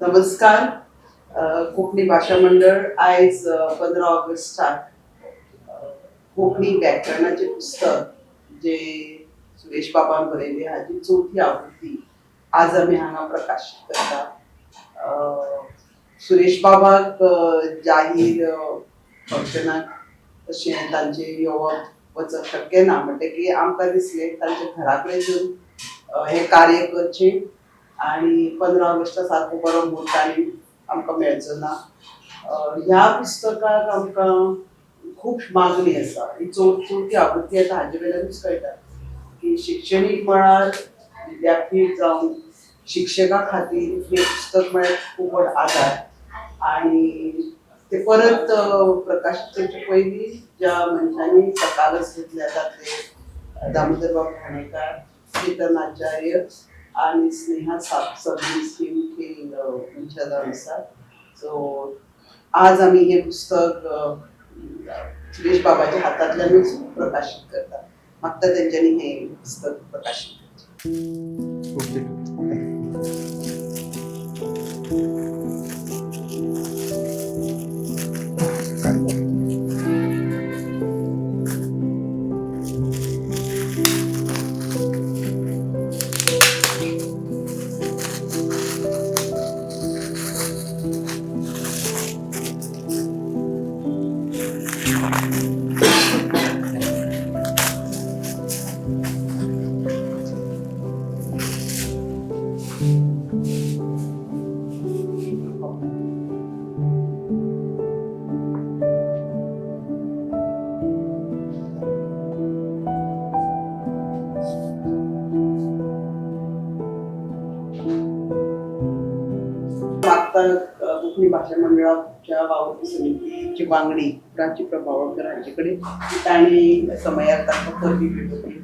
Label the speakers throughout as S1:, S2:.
S1: नमस्कार. कोकणी भाषा मंडळ आयज पंधरा ऑगस्टाक कोंकणी व्याकरणाचे पुस्तक जे सुरेश बाबान बरयलें हाची चवथी आवृत्ती. आज आमी हांगा प्रकाशीत करता सुरेश बाबाक जाहीर फंक्शनाक तशें तांचे येवप वचप शक्य ना म्हणटकीर आमकां दिसलें तांचे घरा कडेन येवन हें कार्य करचें. आणि पंधरा ऑगस्टा सारको बरो मुहूर्त आनी आमकां मेळचो ना. ह्या पुस्तकाक आमकां खूब मागणी आसा. ही चव चवथी आवृत्ती येता हाजे वेल्यानूच कळटा. की शिक्षणीक मळार विद्यापीठ जावं शिक्षका खातीर हे पुस्तक म्हळ्यार खूब व्हड आदार. आणि ते परत प्रकाशित करचे पयलीं ज्या मनशांनी सकाळच घेतल्या जातले दामोदर बाब खाणेकार चेतन आचार्य आणि स्नेहा साप ही मुखेल अ, सो आज आम्ही हे पुस्तक सुरेश बाबाच्या हातांतल्यानूच प्रकाशित करतात. मागता त्यांच्यानी हे पुस्तक प्रकाशित करचें समितीची वांगडी राची प्रभावळकर आणि कडेन ताणी भेट तांकां तसेच भेटोवपी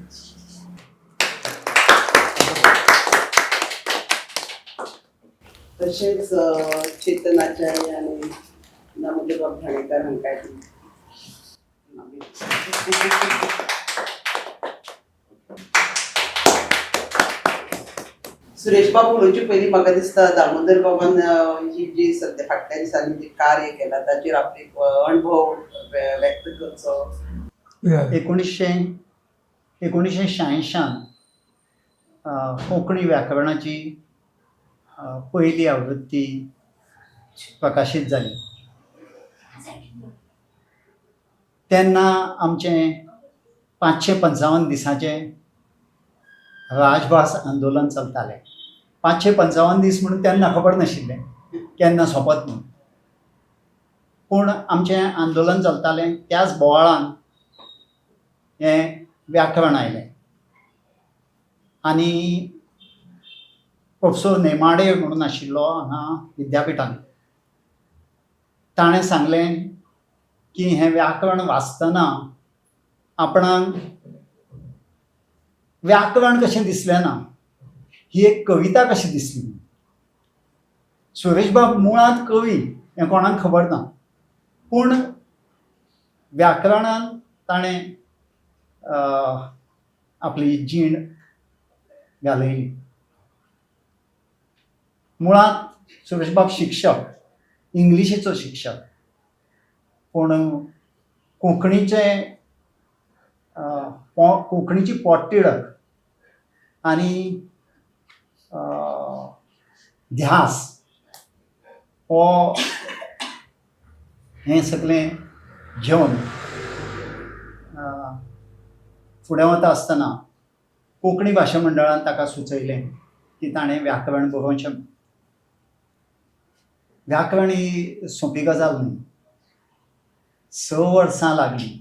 S1: आणि अ, चेतन आचार्य सुरेश बाबू उलोवचे पयलीं म्हाका दिसता. दामोदर बाबान ही जी सद्या फाटल्या दिसांनी जी कार्य केला. ताचेर आपले अणभव व्य- व्यक्त करचो
S2: एकोणीसशे एकोणीसशे शहाऐंशान कोंकणी व्याकरणाची पहिली आवृत्ती प्रकाशीत जाली तेन्ना आमचें पांचशे पंचावन्न दिसांचें राजभास आंदोलन चलतालें पांचशे पंचावन्न दीस म्हणून तेन्ना खबर नाशिल्लें केन्ना सोंपत म्हणून पूण आमचें आंदोलन चलतालें त्याच बोवाळान हें व्याकरण आयलें. आनी प्रोफेसर नेमाडे म्हणून आशिल्लो हांगा विद्यापिठांत ताणें सांगलें की हें व्याकरण वाचतना आपणाक व्याकरण कशें दिसलें ना ही एक कविता कशी दिसली? सुरेश बाब मुळांत कवी हें कोणाक खबर ना? पूण व्याकरणान ताणें आपली जीण घालयली मुळांत सुरेशबाब शिक्षक इंग्लिशीचो शिक्षक. पूण कोंकणीचे कोंकणीची पोटतिडक आनी ध्यास हो हें सगळें घेवन फुडें वता आसतना कोंकणी भाशा मंडळान ताका सुचयलें की ताणें व्याकरण बरोवचें व्याकरण ही सोंपी गजाल न्ही. स वर्सां लागलीं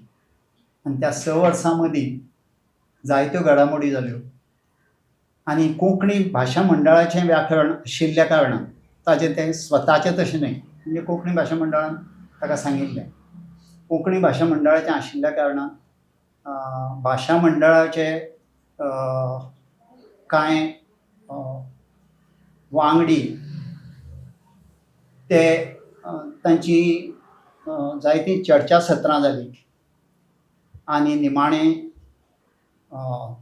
S2: आनी त्या स वर्सां मदीं जायत्यो घडामोडी जाल्यो आनी कोंकणी भाशा मंडळाचें व्याकरण आशिल्ल्या कारणान ताचें तें स्वताचें तशें न्हय म्हणजे कोंकणी भाशा मंडळान ताका सांगिल्लें कोंकणी भाशा मंडळाचें आशिल्ल्या कारणान भाशा मंडळाचे कांय वांगडी ते तांची जायतीं चर्चा सत्रां जालीं आनी निमाणें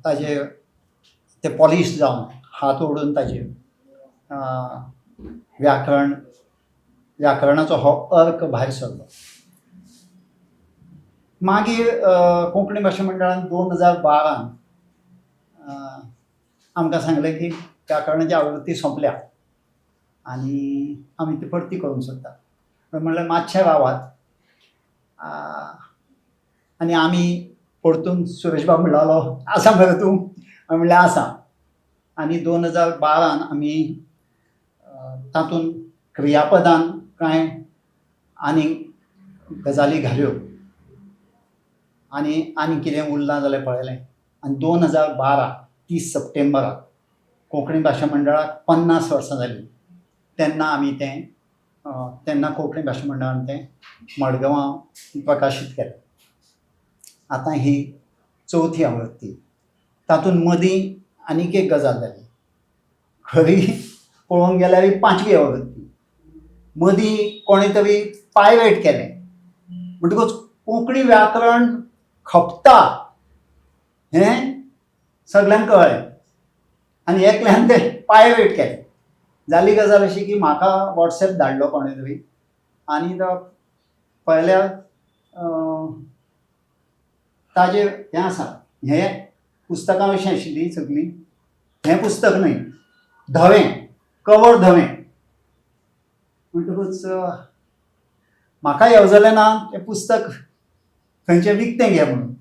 S2: ताजे ते पॉलिश जावन हात ओडून ताजे व्याकरण व्याकरणाचो हो अर्क भायर सरलो. मागीर कोंकणी भाशा मंडळान दोन हजार बारान आमकां सांगलें की व्याकरणाची आवृत्ती सोंपल्या आनी आमी ती परती करूंक सोदता म्हणल्यार मातशें रावात आनी आमी परतून सुरेश बाब म्हणटालो आसा मरे तूं हांवें म्हणलें आसा आनी दोन हजार बारान आमी तातूंत क्रियापदान कांय आनी गजाली घाल्यो आनी आनी कितें उरलां जाल्यार पळयलें. आनी दोन हजार बारा तीस सप्टेंबराक कोंकणी भाशा मंडळाक पन्नास वर्सां जालीं तेन्ना आमी तें तेन्ना कोंकणी भाशा मंडळान तें मडगांवां प्रकाशीत केलें. आतां ही चवथी आवृत्ती. तातूंत मदीं आनीक एक गजाल जाली खरी पळोवंक गेल्यार ही पांचवी आवृत्ती मदीं कोणें तरी पायवेट केलें. म्हणटकूच कोंकणी व्याकरण खपता. हें? सगळ्यांक कळ्ळें आनी एकल्यान तें पायवेट केलें. जाली गजाल अशी की म्हाका वॉट्सॅप धाडलो कोणें तरी आनी तो पळयल्यार ताजेर हें आसा. हें पुस्तकां अशीं आशिल्लीं सगळीं. हें पुस्तक न्हय धवें कवर धवें. म्हणटकूच म्हाका म्हाका येवजलें ना तें पुस्तक खंयचें विकतें घे म्हणून.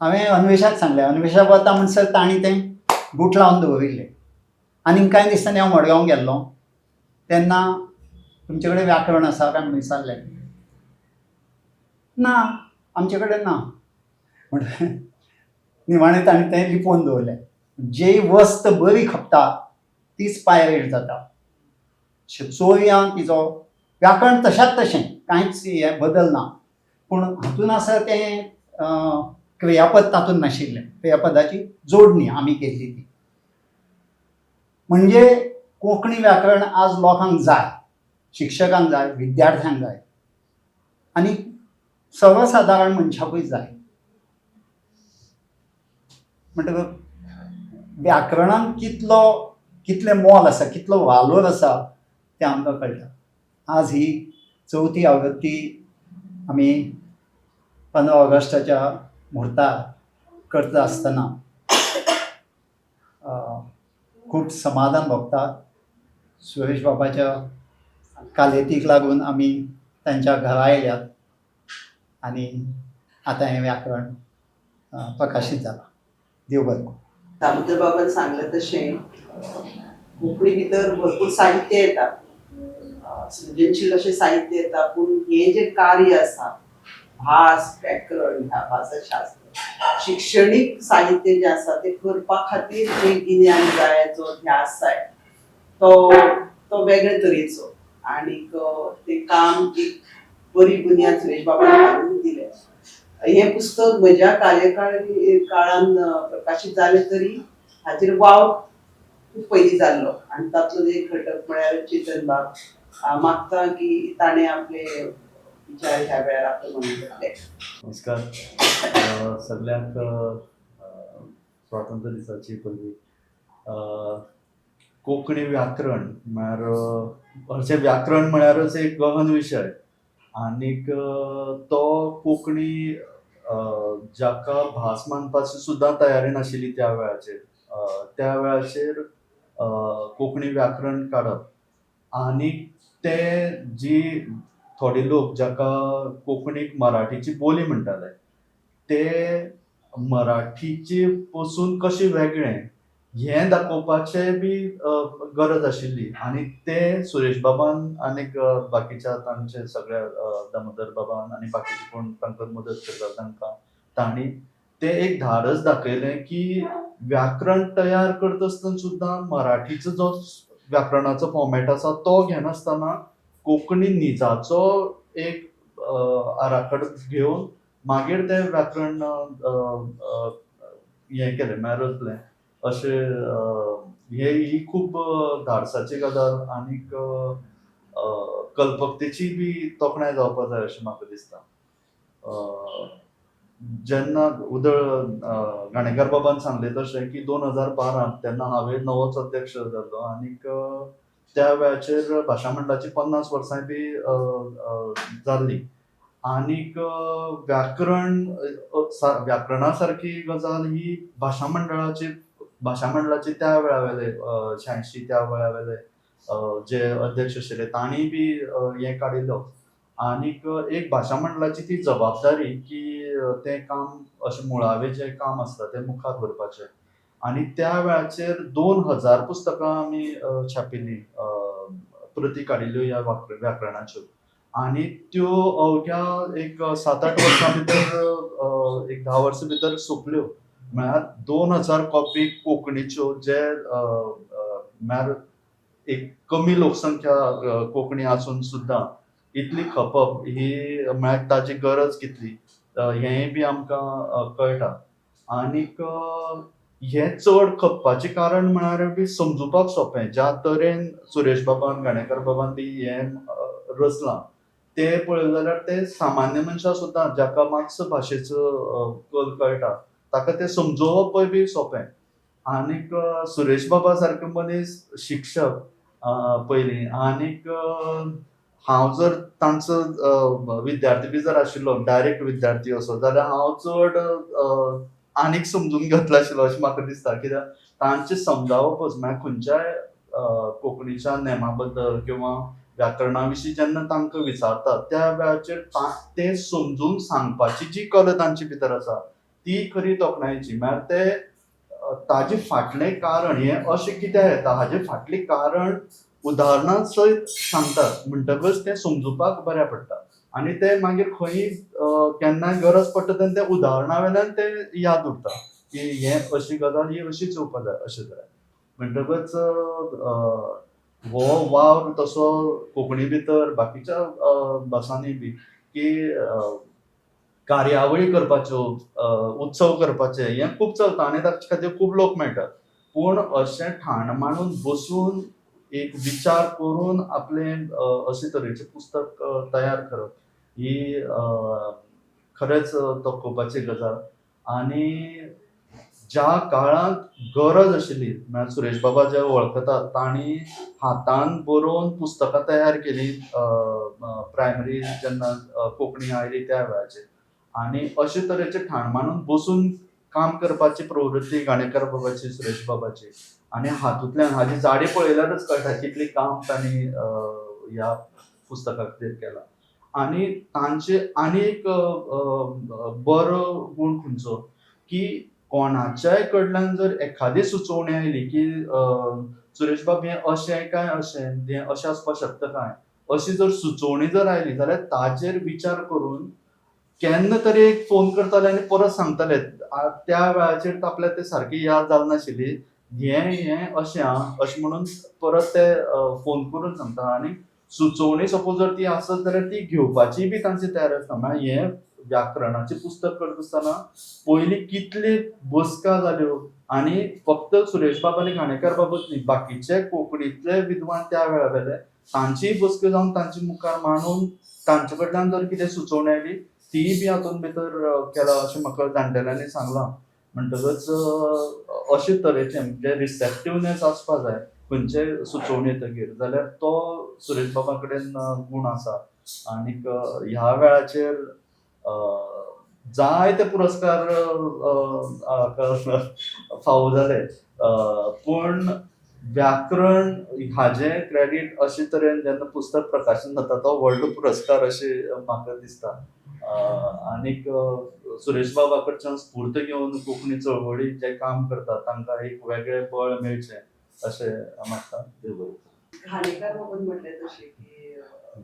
S2: हांवें अन्वेशाक सांगलें अन्वेशाक वता म्हणसर तांणी तें बूट लावन दवरिल्लें. आनीक कांय दिसांनी हांव मडगांव गेल्लो. तेन्ना तुमचे कडेन व्याकरण आसा काय म्हणून विचारलें. ना आमचे कडेन ना. म्हण निमाणें ताणें तें लिपोवन दवरलें जी वस्त बरी खपता तीच पायरेट जाता. चोवयां तिचो व्याकरण तशाच तशें कांयच हें बदल ना. पूण हातून आसा तें क्रियापद तातूंत नाशिल्लें. क्रियापदाची जोडणी आमी केल्ली ती. म्हणजे कोंकणी व्याकरण आज लोकांक जाय शिक्षकांक जाय विद्यार्थ्यांक जाय. आनी सर्वसादारण मनशाकूय जाय. म्हणटकच व्याकरणान कितलो कितलें मोल आसा कितलो वालोर आसा तें आमकां कळटा. आज ही चवथी आवृत्ती आमी पंदरा ऑगस्टाच्या मुहूर्तार करता आसतना खूब समाधान भोगता. सुरेश बाबाच्या कालेतीक लागून आमी तांच्या घरा आयल्यात. आनी आतां हें व्याकरण प्रकाशीत जालां. देव बरें
S1: दामोदर बाबांनी सांगलें तशें कोंकणी भितर भरपूर साहित्य येता सृजनशील अशें साहित्य येता पूण हें जें कार्य आसा भास व्याकरण ह्या भासाशास्त्र शिक्षणीक साहित्य जें आसा तें करपा खातीर जे गिन्यान जाय जो ध्यास जाय तो तो वेगळे तरेचो आनीक ते तें काम एक बरी बुन्याद सुरेश बाबान घालून दिलें हें पुस्तक म्हज्या कार्यकाळ काळान प्रकाशीत जालें तरी हाचेर वाव खूब पयलीं जाल्लो. आनी तातूंत एक घटक म्हळ्यार चेतन बाब. हांव मागता की ताणें आपले विचार ह्या वेळार आपले म्हणून घेतले.
S3: नमस्कार. सगळ्यांक स्वातंत्र्य दिसाची पयली कोंकणी व्याकरण म्हळ्यार हरशें व्याकरण म्हळ्यारच एक गहन विशय आनीक तो कोंकणी जाका भास मानपाची सुद्दां तयारी नाशिल्ली त्या वेळाचेर त्या वेळाचेर कोंकणी व्याकरण काडप आनीक ते जी थोडे लोक जाका कोंकणीक मराठीची बोली म्हणटाले ते मराठीचे पसून कशें वेगळें हें दाखोवपाचें बी गरज आशिल्ली. आनी ते सुरेश बाबान आनीक बाकीच्या तांचे सगळ्या दामोदर बाबान आनी बाकीचे कोण तांकां मदत करता तांकां तांणी ते एक धाडस दाखयलें की व्याकरण तयार करता आसतना सुद्दां मराठीचो जो व्याकरणाचो फॉर्मेट आसा तो घेनासतना कोंकणी निजाचो एक आराखडो घेवन मागीर तें व्याकरण हें केलें म्हळ्यार रचलें अशें हे ही खूब धाडसाची गजाल आनीक कल्पकतेची बी तोखणाय जावपाक जाय अशें म्हाका दिसता. जेन्ना उदळ गाणेकार बाबान सांगले तशें की दोन हजार बारांत तेन्ना हांवें नवोच अध्यक्ष जाल्लो आनीक त्या वेळाचेर भाशा मंडळाची पन्नास वर्सां बी जाल्ली. आनीक व्याकरण व्याकरणा सारकी गजाल ही भाशा मंडळाची भाशा मंडळाचे त्या वेळावेले शहाऐंशी त्या वेळावेले जे अध्यक्ष आशिल्ले तांणी बी हे हें काडिल्लो आनीक एक भाशा मंडळाची ती जबाबदारी की तें काम अशें मुळावें जें काम आसता तें मुखार व्हरपाचें आनी त्या वेळाचेर दोन हजार पुस्तकां आमी छापिल्लीं अं, प्रती काडिल्ल्यो ह्या व्याकरणाच्यो. आनी त्यो अवघ्या एक सात आठ वर्सां भितर एक धा वर्सां भितर सोंपल्यो म्हळ्यार दोन हजार कॉपी कोंकणीच्यो जे म्हळ्यार एक कमी लोकसंख्या कोंकणी आसून सुद्दां इतली खपप ही म्हळ्यार ताची गरज कितली? हेंय बी आमकां कळटा. आनीक हें चड खपपाचें कारण म्हळ्यार बी समजुपाक सोंपें. ज्या तरेन सुरेश बाबान गाणेकार बाबान बी हें रचलां तें पळयलें जाल्यार तें सामान्य मनशाक सुद्दां जाका मातसो भाशेचो कल कळटा. ताका तें समजोवपूय बी सोंपें आनीक सुरेश बाबा सारके मनीस शिक्षक पयलीं आनीक हांव जर तांचो विद्यार्थी बी जर आशिल्लो डायरेक्ट विद्यार्थी असो जाल्यार हांव चड आनीक समजून घेतलो आशिल्लो अशें म्हाका दिसता. कित्याक तांचें समजावपच म्हळ्यार खंयच्याय कोंकणीच्या नेमा बद्दल किंवा व्याकरणा विशीं जेन्ना तांकां विचारतात त्या वेळाचेर ते समजून सांगपाची जी कला तांचे भितर आसा ती खरी तोखणायची. म्हळ्यार ते ताजे फाटलें कारण हें अशें कित्याक येता हाजें फाटलें कारण उदाहरणां सयत सांगतात. म्हणटकच तें समजुपाक बऱ्या पडटा आनी ते मागीर खंयी केन्नाय गरज पडटा तेन्ना ते उदाहरणा वेल्यान ते याद उरता. की हें अशी गजाल ही अशीच येवपाक जाय अशें जाय म्हणटकच हो वावर तसो कोंकणी भितर बाकीच्या भासांनी बी की कार्यावळी करपाच्यो उत्सव करपाचे हें खूब चलता आनी ताचे खातीर खूब लोक मेळटात. पूण अशें ठाण मांडून बसून एक विचार करून आपलें अशे तरेचें पुस्तक तयार करप ही खरेंच तोखोवपाची गजाल. आनी ज्या काळांत गरज आशिल्ली म्हळ्यार सुरेश बाबा जे वळखतात तांणी हातान बरोवन पुस्तकां तयार केली प्रायमरी जेन्ना कोंकणी आयली त्या वेळाचेर. आनी अशे तरेचे ठाण मांडून बसून काम करपाची प्रवृत्ती गाणेकार बाबाची सुरेश बाबाची. आनी हातूंतल्यान हाजी जाडी पळयल्यारच कळटा कितली काम तांणी ह्या पुस्तका खातीर केलां. आनी तांचे आनी एक बरो गूण खंयचो की कोणाच्याय कडल्यान जर एखादी सुचोवणी आयली की सुरेश बाब हें अशें काय अशें हें अशें आसपाक शकता काय? अशी जर सुचोवणी जर आयली जाल्यार ताचेर विचार करून केन्ना तरी एक फोन करताले आनी परत सांगताले आ- त्या वेळाचेर आपल्याक ते सारकी याद जावं नाशिल्ली. हें हें अशें आं अशें म्हणून परत ते फोन करून सांगता. आनी सुचोवणी सपोज जर ती आसत जाल्यार ती घेवपाची बी तांची तयार आसता म्हळ्यार हें व्याकरणाचें पुस्तक करता आसतना पयलीं कितली बसका जाल्यो हो. आनी फक्त सुरेश बाब आनी घाणेकार बाबूच न्ही बाकीचे कोंकणीतले विद्वान त्या वेळावेले तांचीय बसक्यो जावन तांचे मुखार मांडून तांचे कडल्यान जर कितें सुचोवणी आयली तीय बी हातूंत भितर केला अशें म्हाका जाणटेल्यांनी सांगलां. म्हणटकच अशे तरेचे म्हणजे रिसेप्टिवनेस आसपा जाय खंयचे सुचोवणी येतकीर जाल्यार तो सुरेश बाबा कडेन गूण आसा. आनीक ह्या वेळाचेर जायते पुरस्कार फावो जाले. पूण व्याकरण हाजें क्रेडिट अशे तरेन जेन्ना पुस्तक प्रकाशन जाता तो व्हडलो पुरस्कार अशें म्हाका दिसता. आनीक सुरेश बाबा कडच्यान स्फूर्त घेवन कोंकणी चळवळी जे काम करतात तांकां एक वेगळें बळ मेळचें अशें म्हाका देव बरें करूं.
S1: घाणेकार म्हटले तशें की अं,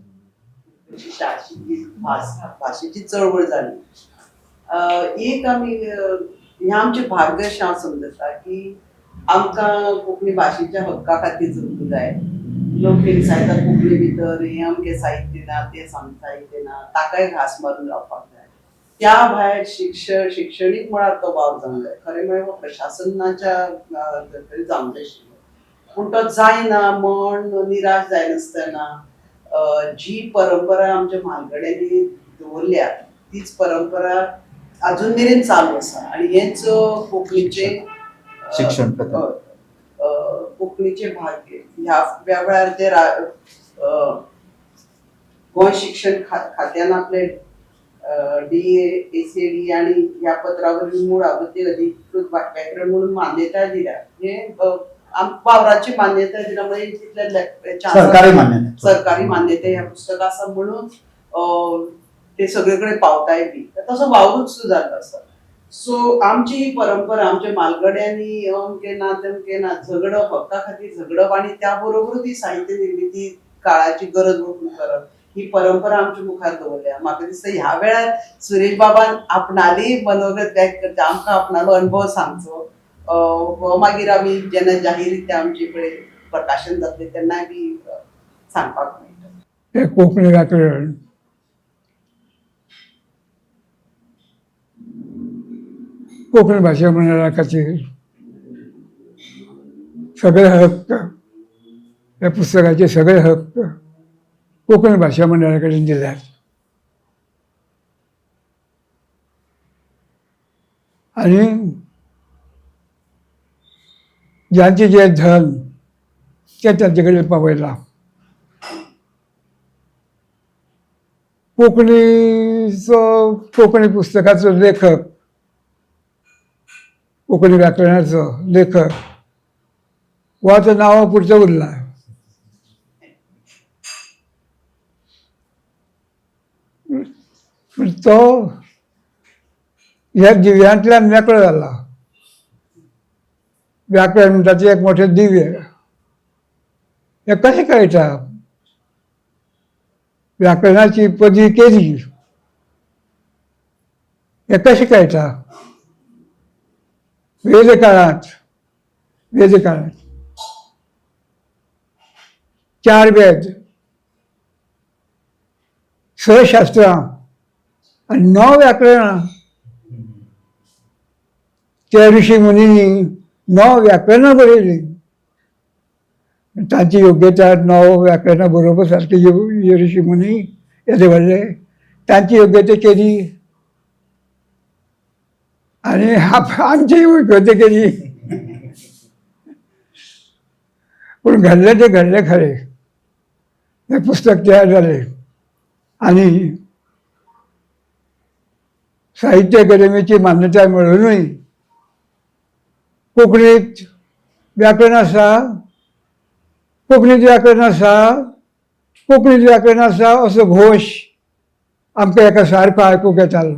S1: भास भाशेची चळवळ जाली एक आमी हे हें आमचें भाग्य अशें हांव समजता की आमकां कोंकणी भाशेच्या हक्का खातीर जगूंक जाय लोक हिंसायतात कोंकणी भितर हें अमकें साहित्य ना तें साहित्य ना. ताकाय घास मारून रावपाक जाय. त्या भायर शिक्षण शिक्षणीक मळार तो वाव जावंक जाय खरें म्हळ्यार प्रशासनाच्या जावंक जाय आशिल्लो पूण तो जायना म्हण निराश जायनासतना जी परंपरा आमच्या म्हालगड्यांनी दवरल्या तीच परंपरा अजून मेरेन चालू आसा आणि हेच कोंकणीचे
S3: शिक्षण
S1: कोंकणीचे भाग्य ह्या ह्या वेळार ते रा- अं, गोंय शिक्षण खात्यान आपले डी ए सी डी आणि ह्या पत्रावरील मूळ आवृत्ती अधिकृत व्या- व्याकरण म्हणून मान्यता दिल्या. हे वावराची मान्यता दिल्यामुळे तिथल्या
S2: सरकारी मान्यता.
S1: सरकारी मान्यता ह्या पुस्तक आसा म्हणून ते सगळीकडे पावताय बी. तर तसं वावरूच सुद्धा जाता आसा सो आमची ही परंपरा आमच्या मालगड्यांनी अमके ना तेमके ना झगडप हक्का खातीर झगडप आणि त्या बरोबर ती साहित्य निर्मिती काळाची गरज ओळखून करप ही परंपरा आमच्या मुखार दवरल्या म्हाका दिसता ह्या वेळार सुरेश बाबान आपणाली मनोगत व्यक्त करता आमकां आपणालो अनुभव सांगचो मागीर आमी जेन्ना जाहीर आमचे कडेन प्रकाशन जातले तेन्नाय बी सांगपाक मेळटा
S4: कोंकणी व्याकरण कोंकणी भाषा मंडळा खातीर सगळे हक्क. या पुस्तकाचे सगळे हक्क कोंकणी भाषा मंडळा कडेन दिल्यात आणि ज्यांचे जे धन ते त्यांच्याकडे कडेन पावयला. कोंकणीचो कोंकणी पुस्तकाचो लेखक कोंकणी व्याकरणाचो लेखक. हो नावा नांवा उरला तो ह्या दिव्यांतल्यान मेकळो जाला व्याकरण म्हणतात एक मोठें दिव्य. हे कसे कळटा व्याकरणाची पदवी केली. हे कसे कळटा वेद वेदकाळात. वेद चार वेद. स आणि आनी णव व्याकरणां. त्या ऋषी मुनींनी णव व्याकरणां बरयली तांची योग्यता णव व्याकरणा बरोबर सारके ऋषी मुनी येदे व्हडले तांची योग्यता केली. आनी हा आमची योग्यता केली पूण घडलें तें घडलें खरें. हे पुस्तक तयार जालें आनी साहित्य अकादेमीची मान्यताय मिळवूनही कोंकणीत व्याकरण आसा कोंकणीत व्याकरण आसा कोंकणीत व्याकरण आसा असो घोश आमकां एका सारको आयकूंक येतालो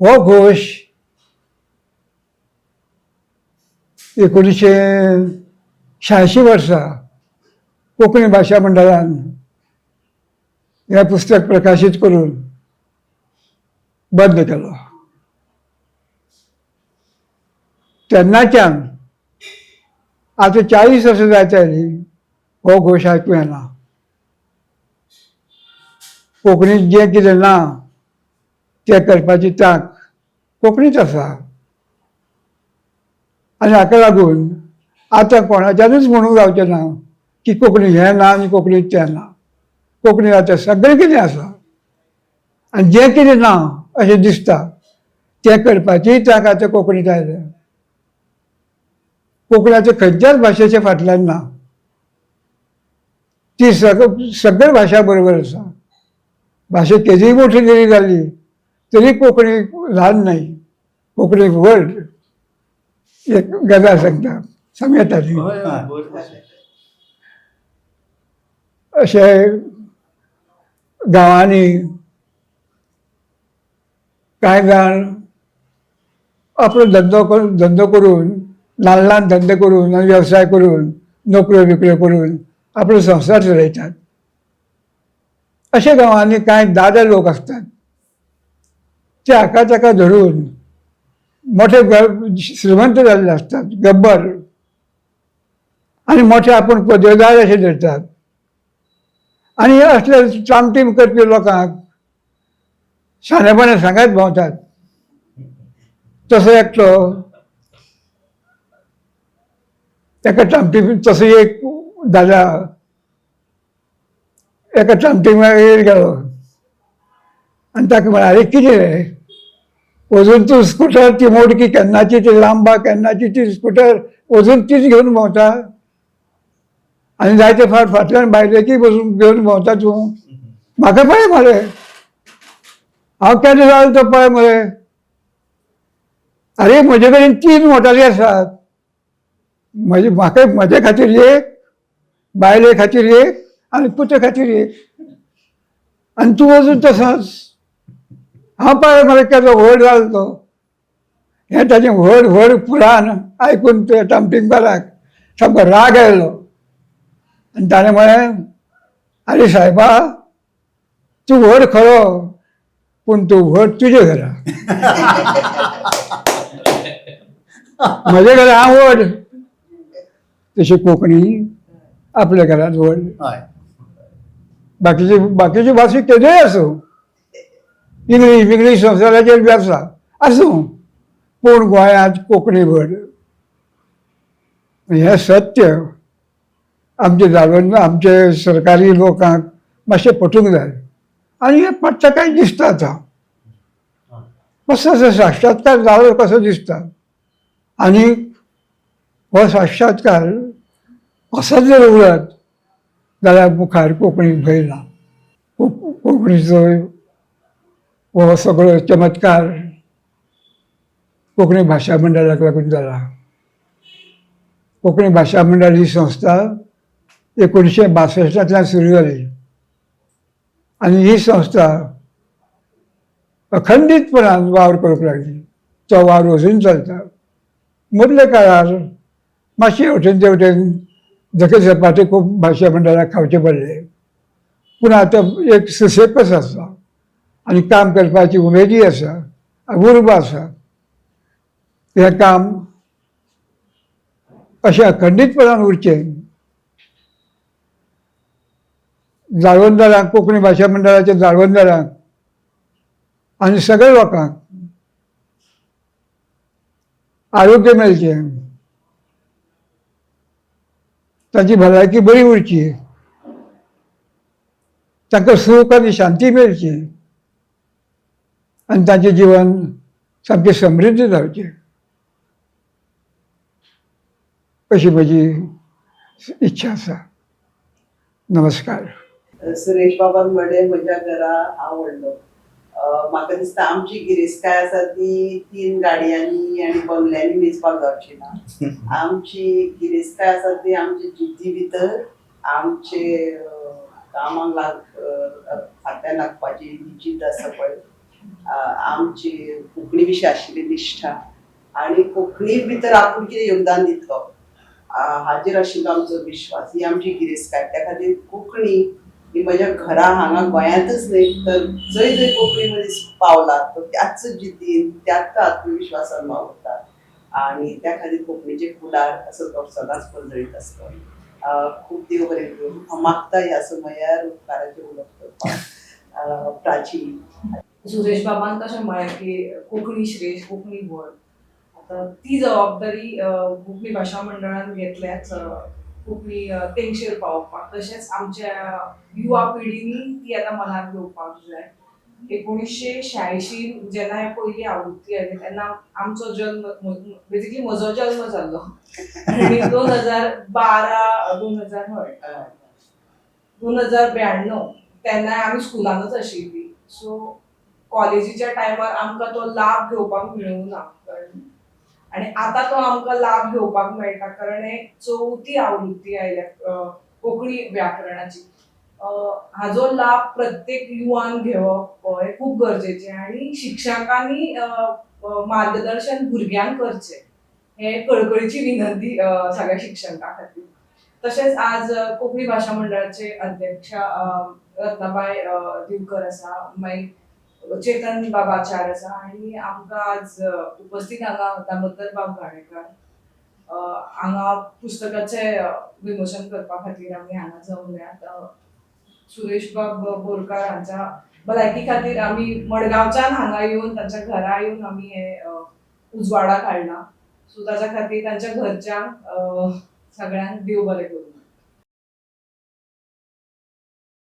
S4: हो घोश एकोणीसशे शहाऐंशी वर्सा कोंकणी भाशा मंडळान हें पुस्तक प्रकाशीत करून बंद केलो. तेन्नाच्यान आतां चाळीस वर्सां जायत आयली हो घोश आयकूं येना कोंकणीत जें कितें ना तें करपाची तांक कोंकणीत आसा आनी हाका लागून आतां कोणाच्यानूच म्हणूंक जावचें ना की कोंकणी हें ना आनी कोंकणीत तें ना कोंकणी आतां सगळें कितें आसा आनी जें कितें ना अशें दिसता तें करपाची तांक आतां कोंकणीत आयल्या कोंकणाच्या खंयच्याच भाशेच्या फाटल्यान. ना ती सग सगळ्या भाशा बरोबर आसा भाशा केदीय मोठी गेली. जाली तरी कोंकणी ल्हान नाही. कोंकणी व्हड एक गजाल सांगता. सांगूं येता न्ही
S3: हय, हय, बरोबर.
S4: अशे गांवांनी कांय जाण आपलो धंदो करून धंदो करून ल्हान ल्हान धंदे करून आनी वेवसाय करून नोकऱ्यो बिकऱ्यो करून आपलो संवसार चलयतात अशे गांवांनी कांय दादे लोक आसतात ते हाका ताका धरून मोठे ग- श्रीमंत जाल्ले आसतात गब्बर. आनी मोठे आपूण पदवेदार असे धरतात. आनी असले चामटीम करपी लोकांक शाणेपणे सांगायत भोंवतात. तसो एकटो एका चामटी तसो एक दादा एका चामटीमागेर गेलो आनी ताका म्हळ्यार कितें रे? अजून तूं स्कुटर ती मोडकी केन्नाची ती लांबा केन्नाची ती स्कुटर अजून तीच घेवन भोंवता. आनी जायते फाट फाटल्यान बायलेकी बसून घेवन भोंवता तूं. म्हाका पळय मरे. हांव केन्ना जालो तो पळय मरे. अरे म्हजे कडेन तीन मोटारी आसात म्हजे म्हाका म्हजे खातीर एक बायले खातीर एक आनी पुते खातीर एक. आनी तूं अजून तसोच. हांव पळय मरे केदो व्हड जालो तो हें ताचें व्हड व्हड पुराण आयकून ते टामटिंगकाराक सामको राग आयलो आनी ताणें म्हळें आरे सायबा तूं व्हड खरो पूण तूं व्हड तुज्या घरा म्हज्या घरा हांव व्हड तशी कोंकणी आपल्या घरांत व्हड बाकीचे बाकीचे भाशे केदोय आसूं इंग्लीश इंग्लीश संवसाराचेर बी आसा आसूं पूण गोंयांत कोंकणी भर. हें सत्य. आमचे जाणून आमचे सरकारी लोकांक मातशें पटूंक जाय. आनी हें पडटा काय दिसता आतां? कसो साक्षात्कार जालो कसो दिसता? आनी हो साक्षात्कार असोच जर उरत जाल्यार मुखार कोंकणी भयना कोंकणीचो हो सगळो चमत्कार. कोंकणी भाशा मंडळाक लागून जाला कोंकणी भाशा मंडळ ही संस्था एकोणीसशे बासश्टांतल्यान सुरू जाली आनी ही संस्था अखंडीतपणान वावर करूंक लागली. तो वावर अजून चलता. मदल्या काळार मातशे वटेन ते वटेन जखे झपाटे खूब भाशा मंडळाक खावचे पडले. पूण आतां एक सुशेकस आसा आनी काम करपाची उमेदी आसा उर्बा आसा हें काम अशें अखंडीतपणान उरचें. जाळवणदारांक कोंकणी भाशा मंडळाच्या जाळवणदारांक आनी सगळ्या लोकांक आरोग्य मेळचें. तांची भलायकी बरी उरची. तांकां सूख आनी शांती मेळची. आनी तांचें जिवन सामकें समृद्ध जावचें. अशी म्हजी इच्छा आसा नमस्कार.
S1: सुरेश बाबान म्हणलें म्हज्या घरा आवडलो. म्हाका दिसता आमची गिरेस्तकाय आसा ती तीन गाडयांनी आनी बंगल्यांनी मेजपाक जावची ना. आमची गिरेस्तकाय आसा ती आमचे जिद्दी भितर आमचे कामाक लाग फाटल्यान लागपाची जी जिद्द आसा पळय. आमची कोंकणी विशीं आशिल्ली निश्ठा आनी कोंकणी भितर आपूण कितें योगदान दितलो अं, हाचेर आशिल्लो आमचो विश्वास ही आमची गिरेस्तकाय त्या खातीर कोंकणी ही म्हज्या घरा हांगा गोंयांतच न्हय तर जंय जंय कोंकणी मनीस पावला तो त्याच जिद्दीन त्याच आत्मविश्वासान वावुरता आनी त्या खातीर कोंकणीचे फुडार असो तो सदांच परजळीत आसतो खूप खूब देव बरें करूं हांव मागता ह्या समयार उपकाराचेर उलोवप करपाक प्राची
S5: सुरेश बाबान कशें म्हळें की कोंकणी श्रेश कोंकणी व्हड आतां ती जबाबदारी कोंकणी भाशा मंडळान घेतल्याच कोंकणी तेंगशेर पावोवपाक तशेंच आमच्या युवा पिढीनी ती आतां मनांत घेवपाक जाय एकोणीशे शहायशीन जेन्ना हे पयली आवृत्ती आयली तेन्ना आमचो जल्म बेजिकली म्हजो जल्म जाल्लो आनी दोन हजार बारा दोन हजार हय दोन हजार ब्याण्णव तेन्ना आमी स्कुलानूच आशिल्ली सो कॉलेजीच्या टायमार आमकां तो लाभ घेवपाक मेळूंक ना. आनी आतां तो आमकां लाभ घेवपाक मेळटा. कारण हे चवथी आवृत्ती आयल्या कोंकणी व्याकरणाची. हाजो लाभ प्रत्येक युवान घेवप हे हें खूब गरजेचें आनी शिक्षकांनी मार्गदर्शन भुरग्यांक करचें. हे कळकळीची विनंती सगळ्या शिक्षकां खातीर. तशेंच आज कोंकणी भाशा मंडळाचे अध्यक्ष रत्नाबाय दिवकर आसा मागीर चेतन बाबाचार आसा आनी आमकां आज उपस्थित हांगा दामोदर बाब गाडेकर हांगा पुस्तकाचे विमोचन करपा खातीर आमी हांगा जमल्यात अ, सुरेश बाब बोरकार हांच्या भलायकी खातीर आमी मडगांवच्यान हांगा येवन तांच्या घरा येवन आमी हे उजवाडा काडला. सो ताच्या खातीर तांच्या घरच्यांक सगळ्यांक देव बरें करूं.